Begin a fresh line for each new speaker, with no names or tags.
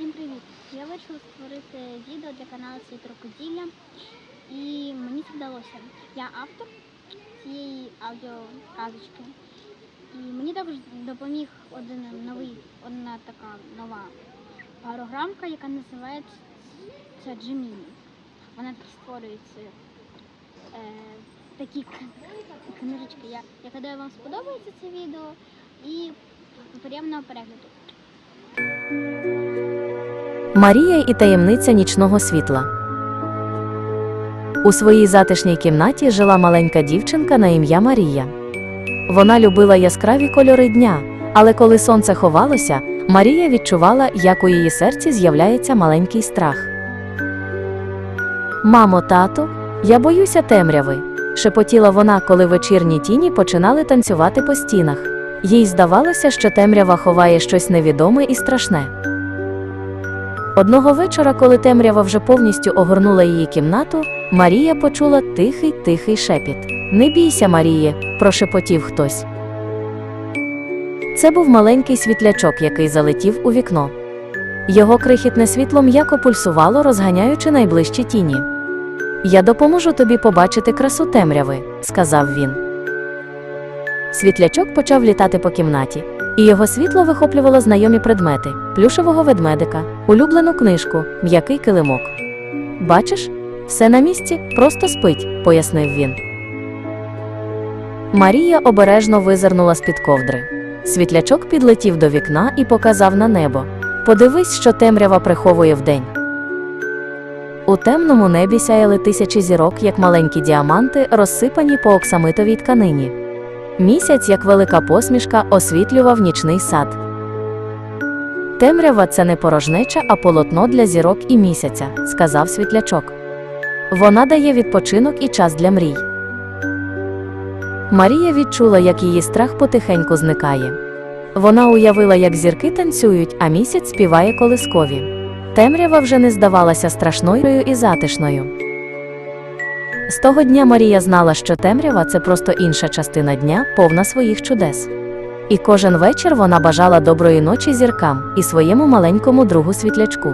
Всім привіт! Я вирішила створити відео для каналу Світ Рукоділля і мені це вдалося. Я автор цієї аудіоказочки. І мені також допоміг один новий, одна така нова програмка, яка називається Gemini. Вона такі створюється е, такі книжечки. Я, я гадаю, вам сподобається це відео і приємного перегляду.
Марія і таємниця нічного світла. У своїй затишній кімнаті жила маленька дівчинка на ім'я Марія. Вона любила яскраві кольори дня, але коли сонце ховалося, Марія відчувала, як у її серці з'являється маленький страх. Мамо, тато, я боюся темряви, шепотіла вона, коли вечірні тіні починали танцювати по стінах. Їй здавалося, що темрява ховає щось невідоме і страшне. Одного вечора, коли темрява вже повністю огорнула її кімнату, Марія почула тихий тихий шепіт. Не бійся, Маріє, прошепотів хтось. Це був маленький світлячок, який залетів у вікно. Його крихітне світло м'яко пульсувало, розганяючи найближчі тіні. Я допоможу тобі побачити красу темряви, сказав він. Світлячок почав літати по кімнаті, і його світло вихоплювало знайомі предмети: плюшевого ведмедика, улюблену книжку, м'який килимок. Бачиш, все на місці, просто спить, пояснив він. Марія обережно визирнула з-під ковдри. Світлячок підлетів до вікна і показав на небо. Подивись, що темрява приховує вдень. У темному небі сяяли тисячі зірок, як маленькі діаманти, розсипані по оксамитовій тканині. Місяць, як велика посмішка, освітлював нічний сад. Темрява це не порожнеча, а полотно для зірок і місяця, сказав світлячок. Вона дає відпочинок і час для мрій. Марія відчула, як її страх потихеньку зникає. Вона уявила, як зірки танцюють, а місяць співає колискові. Темрява вже не здавалася страшною і затишною. З того дня Марія знала, що темрява це просто інша частина дня, повна своїх чудес. І кожен вечір вона бажала доброї ночі зіркам і своєму маленькому другу світлячку.